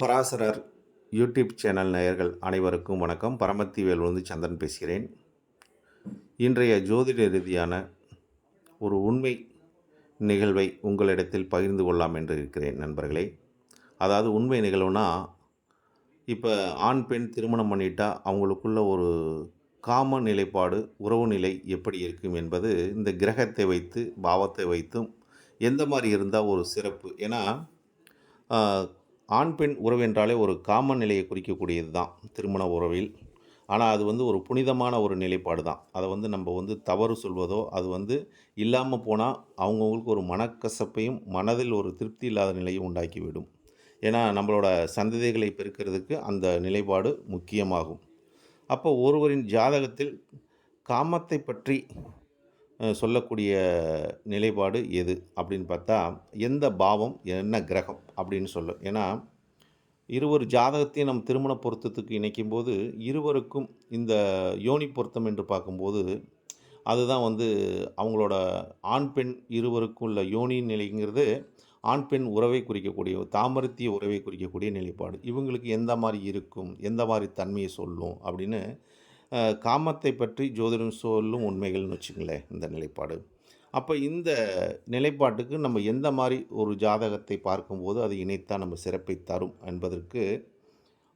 பராசரர் YouTube channel நேயர்கள் அனைவருக்கும் வணக்கம். பரமத்தி வேல்வந்து சந்திரன் பேசுகிறேன். இன்றைய ஜோதிட ரீதியான ஒரு உண்மை நிகழ்வை உங்களிடத்தில் பகிர்ந்து கொள்ளலாம் என்று இருக்கிறேன் நண்பர்களே. அதாவது உண்மை நிகழ்வுனா இப்போ ஆண் பெண் திருமணம் பண்ணிட்டா அவங்களுக்குள்ள ஒரு காம நிலைப்பாடு உறவு நிலை எப்படி இருக்கும் என்பது இந்த கிரகத்தை வைத்து பாவத்தை வைத்தும் எந்த மாதிரி இருந்தால் ஒரு சிறப்பு? ஏன்னா ஆண் பெண் உறவு என்றாலே ஒரு காமன் நிலையை குறிக்கக்கூடியது தான் திருமண உறவில். ஆனால் அது வந்து ஒரு புனிதமான ஒரு நிலைப்பாடு தான். அதை வந்து நம்ம வந்து தவறு சொல்வதோ அது வந்து இல்லாமல் போனால் அவங்கவுங்களுக்கு ஒரு மனக்கசப்பையும் மனதில் ஒரு திருப்தி இல்லாத நிலையும் உண்டாக்கிவிடும். ஏன்னா நம்மளோட சந்ததிகளை பெருக்கிறதுக்கு அந்த நிலைப்பாடு முக்கியமாகும். அப்போ ஒருவரின் ஜாதகத்தில் காமத்தை பற்றி சொல்லக்கூடிய நிலைப்பாடு எது அப்படின்னு பார்த்தா எந்த பாவம் என்ன கிரகம் அப்படின்னு சொல்லும். ஏன்னா இருவர் ஜாதகத்தையும் நம் திருமண பொருத்தத்துக்கு இணைக்கும் போது இருவருக்கும் இந்த யோனி பொருத்தம் என்று பார்க்கும்போது அதுதான் வந்து அவங்களோட ஆண் பெண் இருவருக்கும் உள்ள யோனி நிலைங்கிறது ஆண் பெண் உறவை குறிக்கக்கூடிய தாமரத்திய உறவை குறிக்கக்கூடிய நிலைப்பாடு. இவங்களுக்கு எந்த மாதிரி இருக்கும் எந்த மாதிரி தன்மையை சொல்லும் அப்படின்னு காமத்தை பற்றி ஜோதிடம் சொல்லும் உண்மைகள்னு வச்சுங்களேன் இந்த நிலைப்பாடு. அப்போ இந்த நிலைப்பாட்டுக்கு நம்ம எந்த மாதிரி ஒரு ஜாதகத்தை பார்க்கும்போது அது இணைத்தான் நம்ம சிறப்பை தரும் என்பதற்கு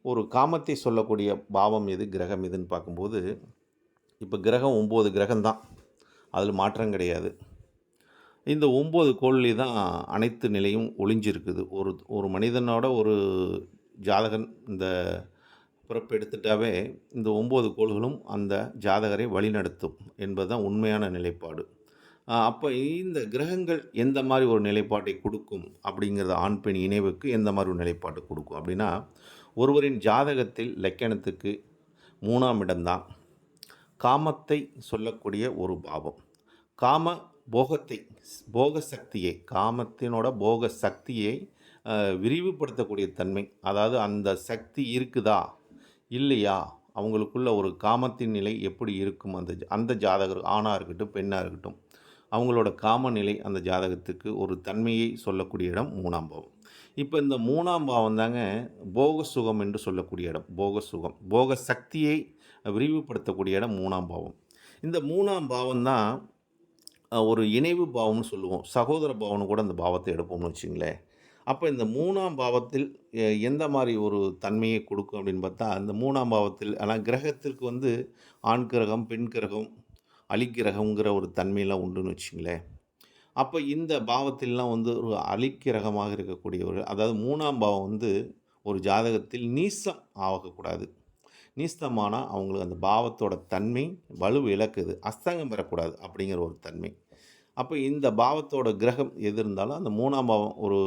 ஒரு காமத்தை சொல்லக்கூடிய பாவம் எது கிரகம் எதுன்னு பார்க்கும்போது இப்போ கிரகம் ஒம்பது கிரகம்தான் அதில் மாற்றம் கிடையாது. இந்த ஒம்பது கோள்லேயே தான் அனைத்து நிலையும் ஒளிஞ்சிருக்குது. ஒரு ஒரு மனிதனோட ஒரு ஜாதகன் இந்த புறப்பெடுத்துட்டாவே இந்த ஒம்பது கோள்களும் அந்த ஜாதகரை வழிநடத்தும் என்பதுதான் உண்மையான நிலைப்பாடு. அப்போ இந்த கிரகங்கள் எந்த மாதிரி ஒரு நிலைப்பாட்டை கொடுக்கும் அப்படிங்கிறது ஆண் பெண் இணைவுக்கு எந்த மாதிரி ஒரு நிலைப்பாட்டை கொடுக்கும்? அப்படின்னா ஒருவரின் ஜாதகத்தில் லக்கணத்துக்கு மூணாம் இடம்தான் காமத்தை சொல்லக்கூடிய ஒரு பாவம். காம போகத்தை போக சக்தியை காமத்தினோட போக சக்தியை விரிவுபடுத்தக்கூடிய தன்மை அதாவது அந்த சக்தி இருக்குதா? இல்லையா? அவங்களுக்குள்ள ஒரு காமத்தின் நிலை எப்படி இருக்கும்? அந்த அந்த ஜாதகர் ஆணாக இருக்கட்டும் பெண்ணாக இருக்கட்டும் அவங்களோட காம நிலை அந்த ஜாதகத்துக்கு ஒரு தன்மையை சொல்லக்கூடிய இடம் மூணாம் பாவம். இப்போ இந்த மூணாம் பாவம் தாங்க போக சுகம் என்று சொல்லக்கூடிய இடம் போக சுகம் போக சக்தியை விரிவுபடுத்தக்கூடிய இடம் மூணாம் பாவம். இந்த மூணாம் பாவம் தான் ஒரு இணைவு பாவம்னு சொல்லுவோம். சகோதர பாவம்னு கூட அந்த பாவத்தை எடுப்போம்னு வச்சுங்களேன். அப்போ இந்த மூணாம் பாவத்தில் எ- எந்த மாதிரி ஒரு தன்மையை கொடுக்கும் அப்படின்னு பார்த்தா அந்த மூணாம் பாவத்தில் ஆனால் கிரகத்திற்கு வந்து ஆண் கிரகம் பெண் கிரகம் அலிக்கிரகங்கிற ஒரு தன்மையெல்லாம் உண்டுன்னு வச்சுங்களேன். அப்போ இந்த பாவத்திலாம் வந்து ஒரு அலிக்கிரகமாக இருக்கக்கூடிய ஒரு அதாவது மூணாம் பாவம் வந்து ஒரு ஜாதகத்தில் நீசம் ஆகக்கூடாது. நீஸ்தமானால் அவங்களுக்கு அந்த பாவத்தோட தன்மை வலு இழக்குது. அஸ்தங்கம் பெறக்கூடாது அப்படிங்கிற ஒரு தன்மை. அப்போ இந்த பாவத்தோட கிரகம் எது இருந்தாலும் அந்த மூணாம் பாவம் ஒரு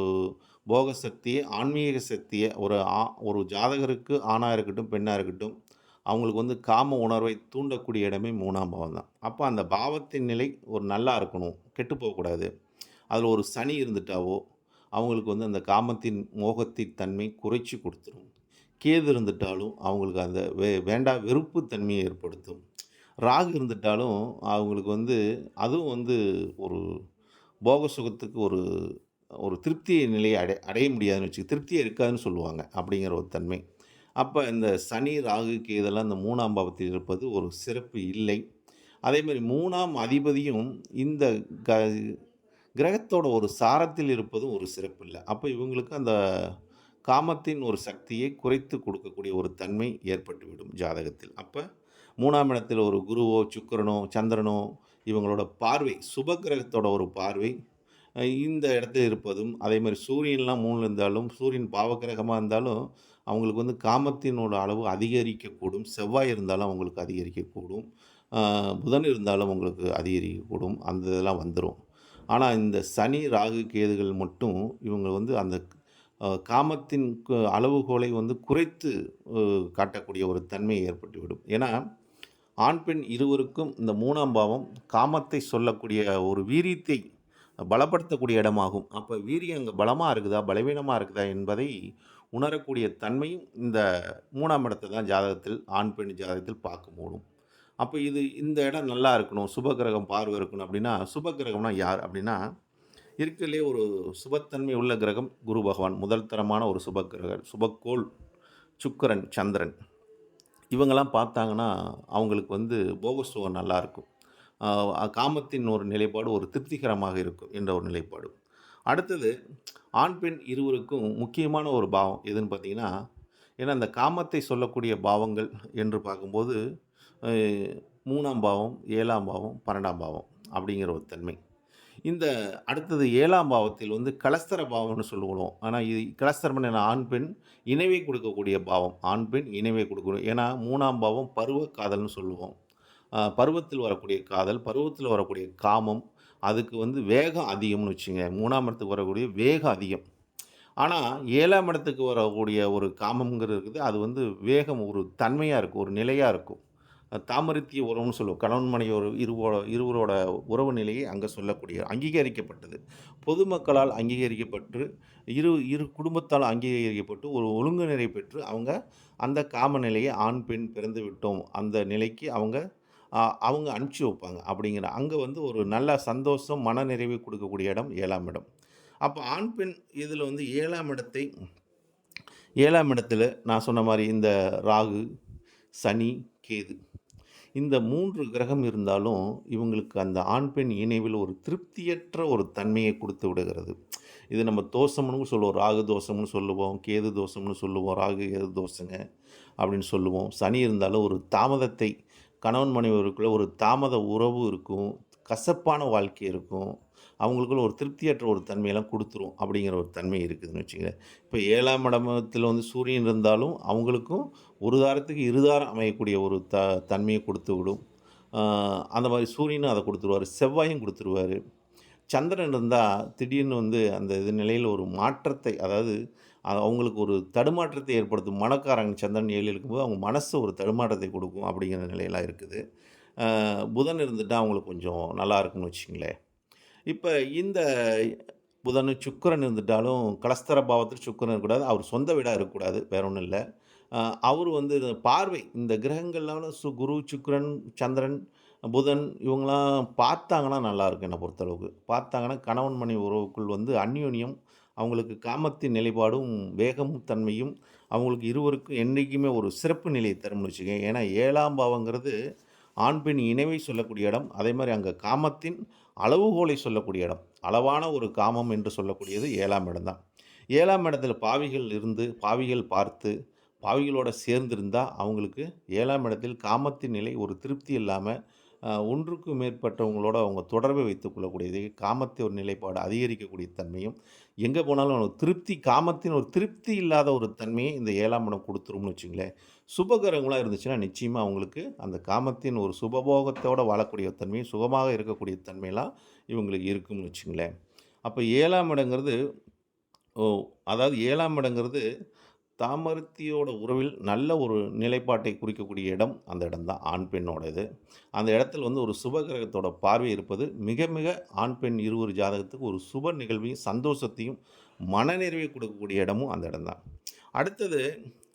போக சக்தியை ஆன்மீக சக்தியை ஒரு ஆ ஒரு ஜாதகருக்கு ஆணாக இருக்கட்டும் பெண்ணாக இருக்கட்டும் அவங்களுக்கு வந்து காம உணர்வை தூண்டக்கூடிய இடமே மூணாம் பாவம் தான். அப்போ அந்த பாவத்தின் நிலை ஒரு நல்லா இருக்கணும் கெட்டு போகக்கூடாது. அதில் ஒரு சனி இருந்துட்டாவோ அவங்களுக்கு வந்து அந்த காமத்தின் மோகத்தின் தன்மை குறைச்சி கொடுத்துரும். கேது இருந்துட்டாலும் அவங்களுக்கு அந்த வே வேண்டா வெறுப்பு தன்மையை ஏற்படுத்தும். ராகு இருந்துட்டாலும் அவங்களுக்கு வந்து அதுவும் வந்து ஒரு போக சுகத்துக்கு ஒரு ஒரு திருப்தி நிலையை அடை அடைய முடியாதுன்னு வச்சு திருப்தியே இருக்காதுன்னு சொல்லுவாங்க அப்படிங்கிற ஒரு தன்மை. அப்போ இந்த சனி ராகுக்கு இதெல்லாம் இந்த மூணாம் பாவத்தில் இருப்பது ஒரு சிறப்பு இல்லை. அதே மாதிரி மூணாம் அதிபதியும் இந்த க கிரகத்தோட ஒரு சாரத்தில் இருப்பதும் ஒரு சிறப்பு இல்லை. அப்போ இவங்களுக்கு அந்த காமத்தின் ஒரு சக்தியை குறைத்து கொடுக்கக்கூடிய ஒரு தன்மை ஏற்பட்டுவிடும் ஜாதகத்தில். அப்போ மூணாம் இடத்தில் ஒரு குருவோ சுக்கிரனோ சந்திரனோ இவங்களோட பார்வை சுப கிரகத்தோட ஒரு பார்வை. இந்த இடத்துல இருப்பதும் அதே மாதிரி சூரியன்லாம் மூணில் இருந்தாலும் சூரியன் பாவகிரகமாக இருந்தாலும் அவங்களுக்கு வந்து காமத்தினோட அளவு அதிகரிக்கக்கூடும். செவ்வாய் இருந்தாலும் அவங்களுக்கு அதிகரிக்கக்கூடும். புதன் இருந்தாலும் உங்களுக்கு அதிகரிக்கக்கூடும். அந்த இதெல்லாம் வந்துடும் ஆனால் இந்த சனி ராகு கேதுகள் மட்டும் இவங்க வந்து அந்த காமத்தின் அளவுகோலை வந்து குறைத்து காட்டக்கூடிய ஒரு தன்மை ஏற்பட்டுவிடும். ஏன்னா ஆண் பெண் இருவருக்கும் இந்த மூணாம் பாவம் காமத்தை சொல்லக்கூடிய ஒரு வீரியத்தை பலப்படுத்தக்கூடிய இடமாகும். அப்போ வீரியம் அங்கே பலமாக இருக்குதா பலவீனமாக இருக்குதா என்பதை உணரக்கூடிய தன்மையும் இந்த மூணாம் இடத்தை தான் ஜாதகத்தில் ஆண் பெண் ஜாதகத்தில் பார்க்க முடியும் அப்போ இது இந்த இடம் நல்லா இருக்கணும் சுபகிரகம் பார்வை இருக்கணும் அப்படின்னா சுபகிரகம்னா யார் அப்படின்னா இருக்கிறதுலே ஒரு சுபத்தன்மை உள்ள கிரகம் குரு பகவான் முதல் தரமான ஒரு சுப சுபக்கோள் சுக்கிரன் சந்திரன். இவங்கெல்லாம் பார்த்தாங்கன்னா அவங்களுக்கு வந்து போகசுகம் நல்லாயிருக்கும். காமத்தின் ஒரு நிலைப்பாடு ஒரு திருப்திகரமாக இருக்கும் என்ற ஒரு நிலைப்பாடு. அடுத்தது ஆண் பெண் இருவருக்கும் முக்கியமான ஒரு பாவம் எதுன்னு பார்த்தீங்கன்னா ஏன்னா அந்த காமத்தை சொல்லக்கூடிய பாவங்கள் என்று பார்க்கும்போது மூணாம் பாவம் ஏழாம் பாவம் பன்னெண்டாம் பாவம் அப்படிங்கிற ஒரு தன்மை. இந்த அடுத்தது ஏழாம் பாவத்தில் வந்து கலஸ்தர பாவம்னு சொல்லுவோம். ஆனால் இது கலஸ்தரம் என ஆண் பெண் இணைவை கொடுக்கக்கூடிய பாவம். ஆண் பெண் இணைவை கொடுக்கணும். ஏன்னா மூணாம் பாவம் பருவ காதல்னு சொல்லுவோம். பருவத்தில் வரக்கூடிய காதல் பருவத்தில் வரக்கூடிய காமம் அதுக்கு வந்து வேகம் அதிகம்னு வச்சுங்க மூணாம் இடத்துக்கு வரக்கூடிய வேகம் அதிகம். ஆனால் ஏழாம் இடத்துக்கு வரக்கூடிய ஒரு காமம்ங்கிறது இருக்குது. அது வந்து வேகம் ஒரு தன்மையாக இருக்கும் ஒரு நிலையாக இருக்கும். தாமரித்திய உறவுன்னு சொல்லுவோம். கணவன் மனைவி ஒரு இருவோட இருவரோட உறவு நிலையை அங்கே சொல்லக்கூடிய அங்கீகரிக்கப்பட்டது. பொதுமக்களால் அங்கீகரிக்கப்பட்டு இரு இரு குடும்பத்தால் அங்கீகரிக்கப்பட்டு ஒரு ஒழுங்கு நிறை பெற்று அவங்க அந்த காம நிலையை ஆண் பெண் பிறந்து விட்டோம். அந்த நிலைக்கு அவங்க அவங்க அனுப்பிச்சி வைப்பாங்க. அப்படிங்கிற அங்கே வந்து ஒரு நல்ல சந்தோஷம் மனநிறைவு கொடுக்கக்கூடிய இடம் ஏழாம் இடம். அப்போ ஆண் பெண் இதில் வந்து ஏழாம் இடத்தை ஏழாம் இடத்துல நான் சொன்ன மாதிரி இந்த ராகு சனி கேது இந்த மூன்று கிரகம் இருந்தாலும் இவங்களுக்கு அந்த ஆண் பெண் இணைவில் ஒரு திருப்தியற்ற ஒரு தன்மையை கொடுத்து விடுகிறது. இது நம்ம தோஷம்னு சொல்லுவோம் ராகு தோஷம்னு சொல்லுவோம் கேது தோஷம்னு சொல்லுவோம் ராகு கேது தோஷங்க அப்படின்னு சொல்லுவோம். சனி இருந்தாலும் ஒரு தாமதத்தை கணவன் மனைவருக்குள்ளே ஒரு தாமத உறவு இருக்கும் கசப்பான வாழ்க்கை இருக்கும். அவங்களுக்குள்ள ஒரு திருப்தியற்ற ஒரு தன்மையெல்லாம் கொடுத்துரும் அப்படிங்கிற ஒரு தன்மை இருக்குதுன்னு வச்சுக்கோங்க. இப்போ ஏழாம் இடமத்தில் வந்து சூரியன் இருந்தாலும் அவங்களுக்கும் ஒரு தாரத்துக்கு இருதாரம் அமையக்கூடிய ஒரு த தன்மையை கொடுத்து விடும் அந்த மாதிரி சூரியனும் அதை கொடுத்துருவார் செவ்வாயும் கொடுத்துருவார். சந்திரன் இருந்தால் திடீர்னு வந்து அந்த இது நிலையில் ஒரு மாற்றத்தை அதாவது அவங்களுக்கு ஒரு தடுமாற்றத்தை ஏற்படுத்தும் மனக்காரங்க சந்திரன் ஏழு இருக்கும்போது அவங்க மனசு ஒரு தடுமாற்றத்தை கொடுக்கும் அப்படிங்கிற நிலையெல்லாம் இருக்குது. புதன் இருந்துட்டால் அவங்களுக்கு கொஞ்சம் நல்லா இருக்கும்னு வச்சுங்களேன் இப்போ இந்த புதன் சுக்கரன் இருந்துட்டாலும் கலஸ்தர பாவத்தில் சுக்கிரன் இருக்கக்கூடாது. அவர் சொந்த வீடாக இருக்கக்கூடாது. வேற ஒன்றும் இல்லை. அவர் வந்து பார்வை இந்த கிரகங்கள்லாம் சு குரு சுக்கரன் சந்திரன் புதன் இவங்களாம் பார்த்தாங்கன்னா நல்லாயிருக்கும் என்னை பொறுத்தளவுக்கு. பார்த்தாங்கன்னா கணவன் மனைவி உறவுக்குள் வந்து அந்யோன்யம் அவங்களுக்கு காமத்தின் நிலைப்பாடும் வேகமும் தன்மையும் அவங்களுக்கு இருவருக்கும் என்றைக்குமே ஒரு சிறப்பு நிலையை தரும்னு வச்சுக்கேன் ஏன்னா ஏழாம் பாவங்கிறது ஆண் பெண் இணைவை சொல்லக்கூடிய இடம். அதே மாதிரி அங்கே காமத்தின் அளவுகோலை சொல்லக்கூடிய இடம் அளவான ஒரு காமம் என்று சொல்லக்கூடியது ஏழாம் இடம்தான் ஏழாம் இடத்துல பாவிகள் இருந்து பாவிகள் பார்த்து பாவிகளோட சேர்ந்திருந்தால் அவங்களுக்கு ஏழாம் இடத்தில் காமத்தின் நிலை ஒரு திருப்தி இல்லாமல் ஒன்றுக்கு மேற்பட்டவங்களோட அவங்க தொடர்பை வைத்துக் கொள்ளக்கூடியது. காமத்தை ஒரு நிலைப்பாடு அதிகரிக்கக்கூடிய தன்மையும் எங்கே போனாலும் திருப்தி காமத்தின் ஒரு திருப்தி இல்லாத ஒரு தன்மையை இந்த ஏழாம் இடம் கொடுத்துரும்னு வச்சுங்களேன். சுபகரங்களாக இருந்துச்சுன்னா நிச்சயமாக அவங்களுக்கு அந்த காமத்தின் ஒரு சுபபோகத்தோடு வாழக்கூடிய தன்மை சுகமாக இருக்கக்கூடிய தன்மையெல்லாம் இவங்களுக்கு இருக்கும்னு வச்சுங்களேன். அப்போ ஏழாம் இடங்கிறது ஓ அதாவது ஏழாம் இடங்கிறது தாமரத்தியோட உறவில் நல்ல ஒரு நிலைப்பாட்டை குறிக்கக்கூடிய இடம் அந்த இடம் தான் ஆண் பெண்ணோட இது. அந்த இடத்துல வந்து ஒரு சுப கிரகத்தோட பார்வை இருப்பது மிக மிக ஆண் பெண் இருவர் ஜாதகத்துக்கு ஒரு சுப நிகழ்வையும் சந்தோஷத்தையும் மனநிறைவை கொடுக்கக்கூடிய இடமும் அந்த இடம் தான் அடுத்தது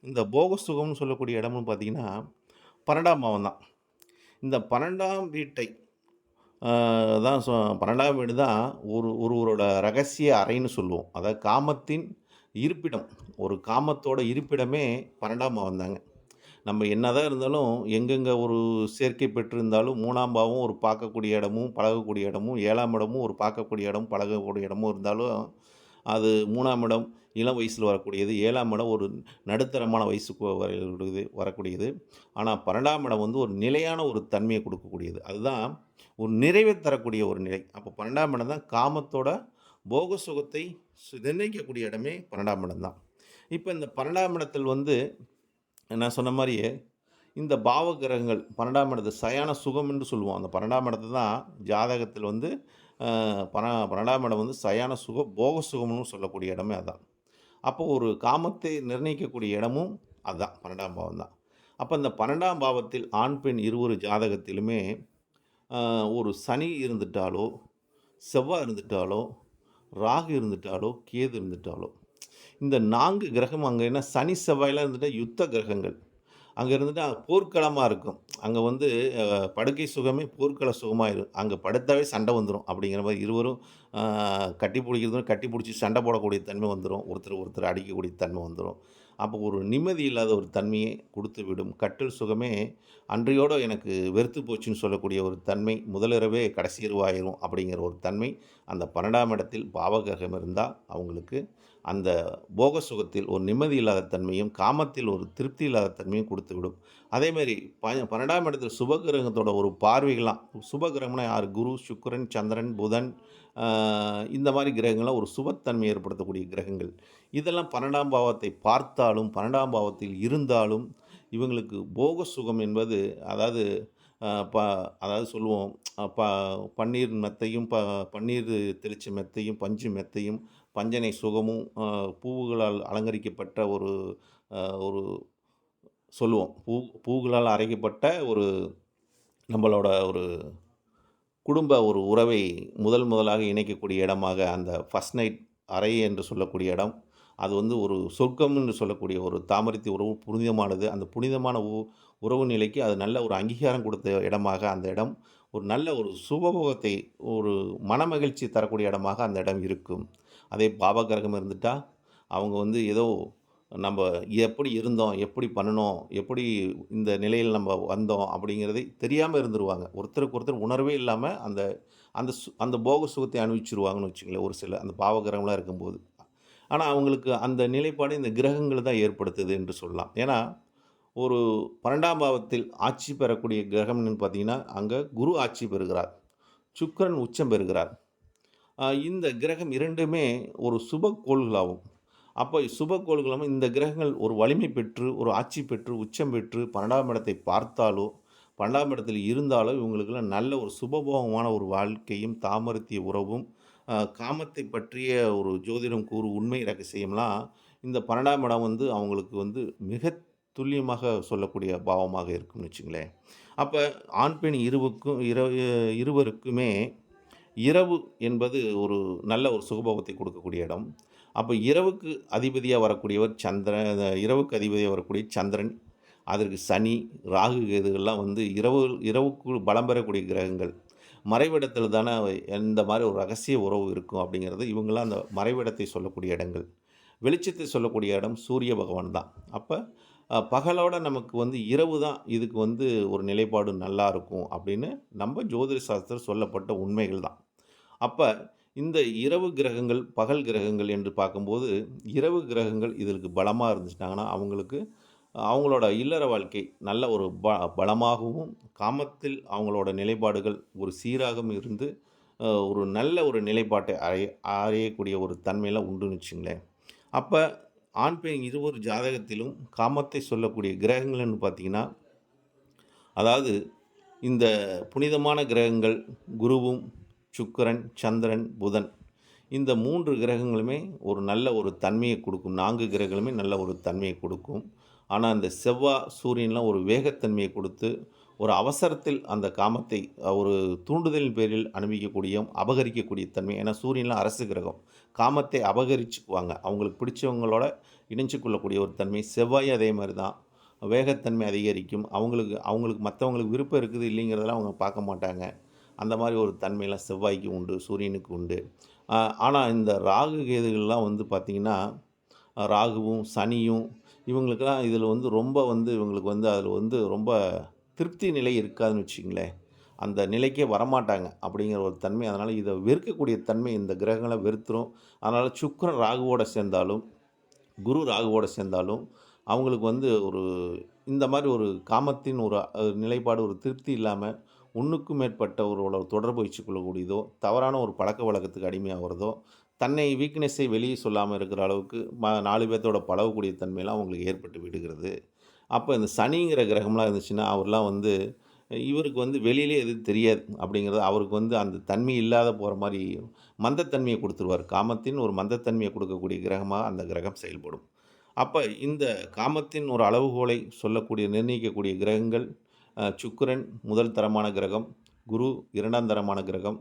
இந்த போக சுகம்னு சொல்லக்கூடிய இடம்னு பார்த்தீங்கன்னா பன்னெண்டாம் பாவம் தான். இந்த பன்னெண்டாம் வீட்டை தான் சொ பன்னெண்டாம் வீடு தான் ஒரு ஒருவரோட ரகசிய அறைன்னு சொல்லுவோம். அதாவது காமத்தின் இருப்பிடம் ஒரு காமத்தோட இருப்பிடமே பன்னெண்டாம் பாவம் தாங்க. நம்ம என்னதான் இருந்தாலும் எங்கெங்கே ஒரு சேர்க்கை பெற்றிருந்தாலும் மூணாம் பாவம் ஒரு பார்க்கக்கூடிய இடமும் பழகக்கூடிய இடமும் ஏழாம் இடமும் ஒரு பார்க்கக்கூடிய இடம் பழகக்கூடிய இடமும் இருந்தாலும் அது மூணாம் இடம் இளம் வயசில் வரக்கூடியது ஏழாம் இடம் ஒரு நடுத்தரமான வயசுக்கு வரக்கூடியது வரக்கூடியது. ஆனால் பன்னெண்டாம் இடம் வந்து ஒரு நிலையான ஒரு தன்மையை கொடுக்கக்கூடியது. அதுதான் ஒரு நிறைவை தரக்கூடிய ஒரு நிலை. அப்போ பன்னெண்டாம் இடம் தான் காமத்தோட போக சுகத்தை சு- நிர்ணயிக்கக்கூடிய இடமே பன்னெண்டாம் இடம் தான். இப்போ இந்த பன்னெண்டாம் இடத்தில் வந்து நான் சொன்ன மாதிரியே இந்த பாவ கிரகங்கள் பன்னெண்டாம் இடத்து சயான சுகம் என்று சொல்லுவோம். அந்த பன்னெண்டாம் இடத்து தான் ஜாதகத்தில் வந்து பன பன்னெண்டாம் இடம் வந்து சயான சுக போக சுகம்னு சொல்லக்கூடிய இடமே அதான். அப்போ ஒரு காமத்தை நிர்ணயிக்கக்கூடிய இடமும் அதுதான் பன்னெண்டாம் பாவம் தான் அப்போ இந்த பன்னெண்டாம் பாவத்தில் ஆண் பெண் இருவரு ஜாதகத்திலுமே ஒரு சனி இருந்துட்டாலோ செவ்வாய் இருந்துட்டாலோ ராகு இருந்துட்டாலோ கேது இருந்துட்டாலோ இந்த நான்கு கிரகம் அங்கே என்ன? சனி செவ்வாயெல்லாம் இருந்துட்டால் யுத்த கிரகங்கள். அங்கே இருந்துட்டு போர்க்களமாக இருக்கும். அங்கே வந்து படுக்கை சுகமே போர்க்கள சுகமாக இருக்கும் அங்கே படுத்தாவே சண்டை வந்துடும் அப்படிங்கிற மாதிரி இருவரும் கட்டி பிடிக்கிறதும் கட்டி பிடிச்சி சண்டை போடக்கூடிய தன்மை வந்துடும் ஒருத்தர் ஒருத்தர் அடிக்கக்கூடிய தன்மை வந்துடும் அப்போ ஒரு நிம்மதி இல்லாத ஒரு தன்மையை கொடுத்து விடும் கட்டில் சுகமே அன்றையோடு எனக்கு வெறுத்து போச்சுன்னு சொல்லக்கூடிய ஒரு தன்மை முதலிரவே கடைசி இரவாயிரும் அப்படிங்கிற ஒரு தன்மை அந்த பன்னெண்டாம் இடத்தில் பாவகிரகம் இருந்தால் அவங்களுக்கு அந்த போக சுகத்தில் ஒரு நிம்மதி இல்லாத தன்மையும் காமத்தில் ஒரு திருப்தி இல்லாத தன்மையும் கொடுத்து விடும். அதேமாரி ப பன்னெண்டாம் இடத்தில் சுபகிரகத்தோட ஒரு பார்வைகள்லாம் சுபகிரகம்னா யார்? குரு சுக்கரன் சந்திரன் புதன் இந்த மாதிரி கிரகங்கள்லாம் ஒரு சுபத்தன்மை ஏற்படுத்தக்கூடிய கிரகங்கள். இதெல்லாம் பன்னெண்டாம் பாவத்தை பார்த்தாலும் பன்னெண்டாம் பாவத்தில் இருந்தாலும் இவங்களுக்கு போக சுகம் என்பது அதாவது ப அதாவது சொல்லுவோம் ப பன்னீர் மெத்தையும் ப பன்னீர் தெளிச்ச மெத்தையும் பஞ்சு மெத்தையும் பஞ்சனை சுகமும் பூவுகளால் அலங்கரிக்கப்பட்ட ஒரு ஒரு சொல்லுவோம் பூ பூக்களால் அரைக்கப்பட்ட ஒரு நம்மளோட ஒரு குடும்ப ஒரு உறவை முதல் முதலாக இணைக்கக்கூடிய இடமாக அந்த ஃபஸ்ட் நைட் அறை என்று சொல்லக்கூடிய இடம் அது வந்து ஒரு சொர்க்கம் என்று சொல்லக்கூடிய ஒரு தாமரத்தி உறவு புனிதமானது. அந்த புனிதமான உ உறவு நிலைக்கு அது நல்ல ஒரு அங்கீகாரம் கொடுத்த இடமாக அந்த இடம் ஒரு நல்ல ஒரு சுபபோகத்தை ஒரு மனமகிழ்ச்சி தரக்கூடிய இடமாக அந்த இடம் இருக்கும். அதே பாபகிரகம் இருந்துட்டால் அவங்க வந்து ஏதோ நம்ம எப்படி இருந்தோம் எப்படி பண்ணினோம் எப்படி இந்த நிலையில் நம்ம வந்தோம் அப்படிங்கிறதை தெரியாமல் இருந்துருவாங்க. ஒருத்தருக்கு ஒருத்தர் உணர்வே இல்லாமல் அந்த அந்த சு அந்த போக சுகத்தை அனுபவிச்சிருவாங்கன்னு வச்சுங்களேன் ஒரு சில அந்த பாவகிரகம்லாம் இருக்கும்போது. ஆனால் அவங்களுக்கு அந்த நிலைப்பாடு இந்த கிரகங்கள் தான் ஏற்படுத்துது என்று சொல்லலாம். ஏன்னா ஒரு பன்னெண்டாம் பாவத்தில் ஆட்சி பெறக்கூடிய கிரகம்னு பார்த்தீங்கன்னா அங்கே குரு ஆட்சி பெறுகிறார். சுக்கரன் உச்சம் பெறுகிறார். இந்த கிரகம் இரண்டுமே ஒரு சுப கோள்களாகும். அப்போ சுப கோள்களாகவும் இந்த கிரகங்கள் ஒரு வலிமை பெற்று ஒரு ஆட்சி பெற்று உச்சம் பெற்று பன்னெண்டாம் இடத்தை பார்த்தாலோ பன்னெண்டாம் இடத்தில் இருந்தாலோ இவங்களுக்கெல்லாம் நல்ல ஒரு சுபபோகமான ஒரு வாழ்க்கையும் தாமரத்திய உறவும் காமத்தை பற்றிய ஒரு ஜோதிடம் கூறு உண்மை ரகசியம்லாம் இந்த பன்னெண்டாம் இடம் வந்து அவங்களுக்கு வந்து மிக துல்லியமாக சொல்லக்கூடிய பாவமாக இருக்கும்னு வச்சுங்களேன். அப்போ ஆண் பெண் இருவுக்கும் இர இருவருக்குமே இரவு என்பது ஒரு நல்ல ஒரு சுகபோகத்தை கொடுக்கக்கூடிய இடம். அப்போ இரவுக்கு அதிபதியாக வரக்கூடியவர் சந்திரன் இரவுக்கு அதிபதியாக வரக்கூடிய சந்திரன் அதற்கு சனி ராகு கேதுகள்லாம் வந்து இரவு இரவுக்கு பலம் பெறக்கூடிய கிரகங்கள். மறைவிடத்தில் தானே எந்த மாதிரி ஒரு ரகசிய உறவு இருக்கும் அப்படிங்கிறது இவங்களாம் அந்த மறைவிடத்தை சொல்லக்கூடிய இடங்கள். வெளிச்சத்தை சொல்லக்கூடிய இடம் சூரிய பகவான் தான். அப்போ பகலோட நமக்கு வந்து இரவு தான் இதுக்கு வந்து ஒரு நிலைப்பாடு நல்லா இருக்கும் அப்படின்னு நம்ம ஜோதிட சாஸ்திரம் சொல்லப்பட்ட உண்மைகள் தான். அப்போ இந்த இரவு கிரகங்கள் பகல் கிரகங்கள் என்று பார்க்கும்போது இரவு கிரகங்கள் இதற்கு பலமாக இருந்துச்சுனாங்கன்னா அவங்களுக்கு அவங்களோட இல்லற வாழ்க்கை நல்ல ஒரு ப பலமாகவும் காமத்தில் அவங்களோட நிலைப்பாடுகள் ஒரு சீராகவும் இருந்து ஒரு நல்ல ஒரு நிலைப்பாட்டை அறைய அறையக்கூடிய ஒரு தன்மையெல்லாம் உண்டுன்னு வச்சுங்களேன். அப்போ ஆண் பெண் இருவர் ஜாதகத்திலும் காமத்தை சொல்லக்கூடிய கிரகங்கள்னு பார்த்தீங்கன்னா அதாவது இந்த புனிதமான கிரகங்கள் குருவும் சுக்கிரன் சந்திரன் புதன் இந்த மூன்று கிரகங்களுமே ஒரு நல்ல ஒரு தன்மையை கொடுக்கும். நான்கு கிரகங்களுமே நல்ல ஒரு தன்மையை கொடுக்கும். ஆனால் அந்த செவ்வாய் சூரியன்லாம் ஒரு வேகத்தன்மையை கொடுத்து ஒரு அவசரத்தில் அந்த காமத்தை ஒரு தூண்டுதலின் பேரில் அனுபவிக்கக்கூடிய அபகரிக்கக்கூடிய தன்மை. ஏன்னா சூரியன்லாம் அரசு கிரகம். காமத்தை அபகரிச்சுக்குவாங்க. அவங்களுக்கு பிடிச்சவங்களோட இணைச்சு கொள்ளக்கூடிய ஒரு தன்மை. செவ்வாய் அதே மாதிரி தான். வேகத்தன்மை அதிகரிக்கும். அவங்களுக்கு அவங்களுக்கு மற்றவங்களுக்கு விருப்பம் இருக்குது இல்லைங்கிறதெல்லாம் அவங்க பார்க்க மாட்டாங்க. அந்த மாதிரி ஒரு தன்மையெல்லாம் செவ்வாய்க்கு உண்டு சூரியனுக்கு உண்டு. ஆனால் இந்த ராகு கேதுகள்லாம் வந்து பார்த்திங்கன்னா ராகுவும் சனியும் இவங்களுக்கெல்லாம் இதில் வந்து ரொம்ப வந்து இவங்களுக்கு வந்து அதில் வந்து ரொம்ப திருப்தி நிலை இருக்காதுன்னு வச்சுங்களேன் அந்த நிலைக்கே வரமாட்டாங்க அப்படிங்கிற ஒரு தன்மை. அதனால் இதை வெறுக்கக்கூடிய தன்மை இந்த கிரகங்களை வெறுத்துரும். அதனால் சுக்கரன் ராகுவோட சேர்ந்தாலும் குரு ராகுவோட சேர்ந்தாலும் அவங்களுக்கு வந்து ஒரு இந்த மாதிரி ஒரு காமத்தின் ஒரு நிலைப்பாடு ஒரு திருப்தி இல்லாமல் ஒன்றுக்கும் மேற்பட்ட ஒரு தொடர்பு வச்சுக்கொள்ளக்கூடியதோ தவறான ஒரு பழக்க வழக்கத்துக்கு அடிமையாகிறதோ தன்னை வீக்னஸை வெளியே சொல்லாமல் இருக்கிற அளவுக்கு ம நாலு பேர்த்தோட பழகக்கூடிய தன்மையெல்லாம் அவங்களுக்கு ஏற்பட்டு விடுகிறது. அப்போ இந்த சனிங்கிற கிரகம்லாம் இருந்துச்சுன்னா அவர்லாம் வந்து இவருக்கு வந்து வெளியிலே எதுவும் தெரியாது அப்படிங்கிறது அவருக்கு வந்து அந்த தன்மை இல்லாத போகிற மாதிரி மந்தத்தன்மையை கொடுத்துருவார். காமத்தின் ஒரு மந்தத்தன்மையை கொடுக்கக்கூடிய கிரகமாக அந்த கிரகம் செயல்படும். அப்போ இந்த காமத்தின் ஒரு அளவுகோலை சொல்லக்கூடிய நிர்ணயிக்கக்கூடிய கிரகங்கள் சுக்கிரன் முதல் தரமான கிரகம் குரு இரண்டாம் தரமான கிரகம்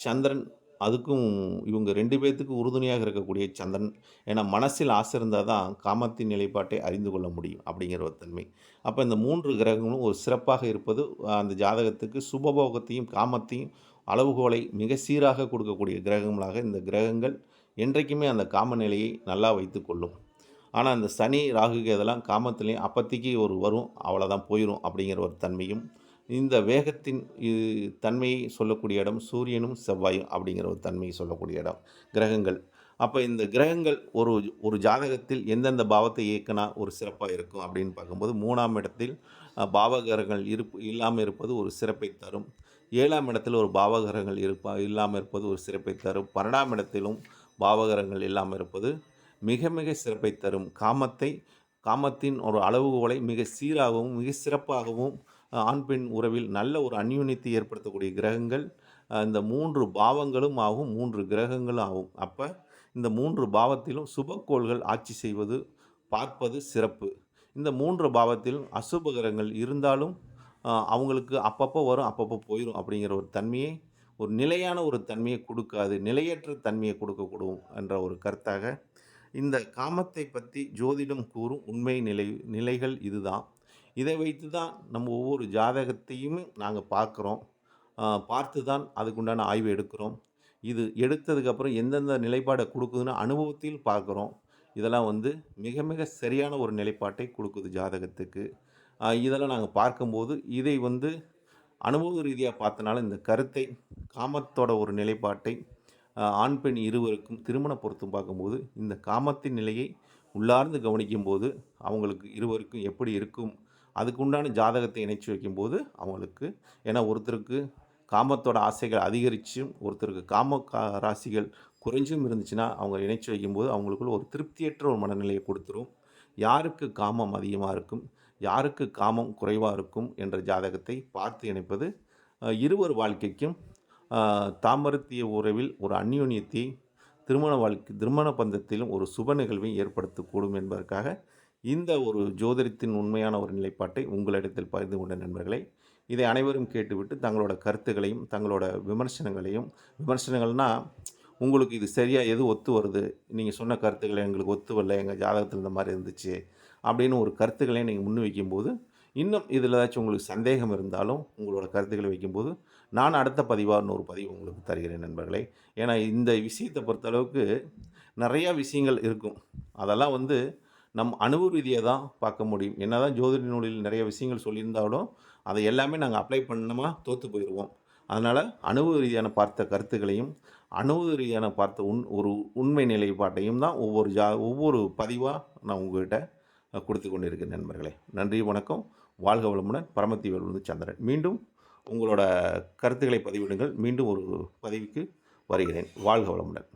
சந்திரன் அதுக்கும் இவங்க ரெண்டு பேர்த்துக்கு உறுதுணையாக இருக்கக்கூடிய சந்திரன் ஏன்னா மனசில் ஆசை இருந்தால் தான் காமத்தின் நிலைப்பாட்டை அறிந்து கொள்ள முடியும் அப்படிங்கிற ஒரு தன்மை. அப்போ இந்த மூன்று கிரகங்களும் ஒரு சிறப்பாக இருப்பது அந்த ஜாதகத்துக்கு சுபபோகத்தையும் காமத்தையும் அளவுகோலை மிக சீராக கொடுக்கக்கூடிய கிரகங்களாக இந்த கிரகங்கள் என்றைக்குமே அந்த காம நிலையை நல்லா வைத்துக்கொள்ளும் ஆனால் அந்த சனி ராகு இதெல்லாம் காமத்துலேயும் அப்போதைக்கு ஒரு வரும் அவ்வளோதான் போயிடும் அப்படிங்கிற ஒரு தன்மையும் இந்த வேகத்தின் தன்மையை சொல்லக்கூடிய இடம் சூரியனும் செவ்வாயும் அப்படிங்கிற ஒரு தன்மையை சொல்லக்கூடிய இடம் கிரகங்கள். அப்போ இந்த கிரகங்கள் ஒரு ஒரு ஜாதகத்தில் எந்தெந்த பாவத்தை இயக்கினா ஒரு சிறப்பாக இருக்கும் அப்படின்னு பார்க்கும்போது மூணாம் இடத்தில் பாவகிரகங்கள் இருப்பு இல்லாமல் இருப்பது ஒரு சிறப்பை தரும். ஏழாம் இடத்தில் ஒரு பாவகிரகங்கள் இருப்பா இல்லாமல் இருப்பது ஒரு சிறப்பை தரும். பன்னெண்டாம் இடத்திலும் பாவகிரகங்கள் இல்லாமல் இருப்பது மிக மிக சிறப்பை தரும். காமத்தை காமத்தின் ஒரு அளவுகோலை மிக சீராகவும் மிக சிறப்பாகவும் ஆண் பெண் உறவில் நல்ல ஒரு அந்யூன்யத்தை ஏற்படுத்தக்கூடிய கிரகங்கள் இந்த மூன்று பாவங்களும் ஆகும் மூன்று கிரகங்களும் ஆகும். அப்போ இந்த மூன்று பாவத்திலும் சுபக்கோள்கள் ஆட்சி செய்வது பார்ப்பது சிறப்பு. இந்த மூன்று பாவத்திலும் அசுப கிரகங்கள் இருந்தாலும் அவங்களுக்கு அப்பப்போ வரும் அப்பப்போ போயிடும் அப்படிங்கிற ஒரு தன்மையை ஒரு நிலையான ஒரு தன்மையை கொடுக்காது நிலையற்ற தன்மையை கொடுக்கக்கூடும் என்ற ஒரு கருத்தாக இந்த காமத்தை பற்றி ஜோதிடம் கூறும் உண்மை நிலை நிலைகள் இதுதான். இதை வைத்து தான் நம்ம ஒவ்வொரு ஜாதகத்தையும் நாங்கள் பார்க்குறோம். பார்த்து தான் அதுக்குண்டான ஆய்வு எடுக்கிறோம். இது எடுத்ததுக்கப்புறம் எந்தெந்த நிலைப்பாடை கொடுக்குதுன்னு அனுபவத்தில் பார்க்குறோம். இதெல்லாம் வந்து மிக மிக சரியான ஒரு நிலைப்பாட்டை கொடுக்குது ஜாதகத்துக்கு. இதெல்லாம் நாங்கள் பார்க்கும்போது இதை வந்து அனுபவ ரீதியாக பார்த்தனால இந்த கருத்தை காமத்தோட ஒரு நிலைப்பாட்டை ஆண் பெண் இருவருக்கும் திருமண பொருத்தம் பார்க்கும்போது இந்த காமத்தின் நிலையை உள்ளார்ந்து கவனிக்கும்போது அவங்களுக்கு இருவருக்கும் எப்படி இருக்கும் அதுக்கு உண்டான ஜாதகத்தை இணைச்சி வைக்கும்போது அவங்களுக்கு ஏன்னா ஒருத்தருக்கு காமத்தோட ஆசைகள் அதிகரிச்சும் ஒருத்தருக்கு காம கா ராசிகள் குறைஞ்சும் இருந்துச்சுன்னா அவங்க இணைச்சி வைக்கும்போது அவங்களுக்குள்ள ஒரு திருப்தியற்ற ஒரு மனநிலையை கொடுத்துரும். யாருக்கு காமம் அதிகமாக இருக்கும் யாருக்கு காமம் குறைவாக இருக்கும் என்ற ஜாதகத்தை பார்த்து இணைப்பது இருவர் வாழ்க்கைக்கும் தாமரத்திய உறவில் ஒரு அந்யோன்யத்தை திருமண வாழ்க்கை திருமண பந்தத்திலும் ஒரு சுப நிகழ்வை ஏற்படுத்தக்கூடும் என்பதற்காக இந்த ஒரு ஜோதிடத்தின் உண்மையான ஒரு நிலைப்பாட்டை உங்களிடத்தில் பகிர்ந்து கொண்ட நண்பர்களை இதை அனைவரும் கேட்டுவிட்டு தங்களோட கருத்துக்களையும் தங்களோட விமர்சனங்களையும் விமர்சனங்கள்னால் உங்களுக்கு இது சரியாக எது ஒத்து வருது? நீங்கள் சொன்ன கருத்துக்களை எங்களுக்கு ஒத்து வரல எங்கள் ஜாதகத்தில் இந்த மாதிரி இருந்துச்சு அப்படின்னு ஒரு கருத்துக்களை நீங்கள் முன் வைக்கும்போது இன்னும் இதில் ஏதாச்சும் உங்களுக்கு சந்தேகம் இருந்தாலும் உங்களோட கருத்துக்களை வைக்கும்போது நான் அடுத்த பதிவாக ஒரு பதிவு உங்களுக்கு தருகிறேன் நண்பர்களே. ஏன்னா இந்த விஷயத்தை பொறுத்தளவுக்கு நிறையா விஷயங்கள் இருக்கும். அதெல்லாம் வந்து நம் அனுபவ ரீதியாக தான் பார்க்க முடியும். என்ன தான் ஜோதிட நூலில் நிறைய விஷயங்கள் சொல்லியிருந்தாலும் அதை எல்லாமே நாங்கள் அப்ளை பண்ணோமா தோற்று போயிடுவோம் அதனால் அனுபவ ரீதியான பார்த்த கருத்துக்களையும் அனுபவ ரீதியான பார்த்த உண் ஒரு உண்மை நிலைப்பாட்டையும் தான் ஒவ்வொரு ஜா ஒவ்வொரு பதிவாக நான் உங்கள்கிட்ட கொடுத்து கொண்டிருக்கேன் நண்பர்களே. நன்றி வணக்கம். வாழ்க வளமுடன். பரமத்தி வந்து சந்திரன். மீண்டும் உங்களோட கருத்துக்களை பதிவிடுங்கள். மீண்டும் ஒரு பதிவுக்கு வருகிறேன். வாழ்க வளமுடன்.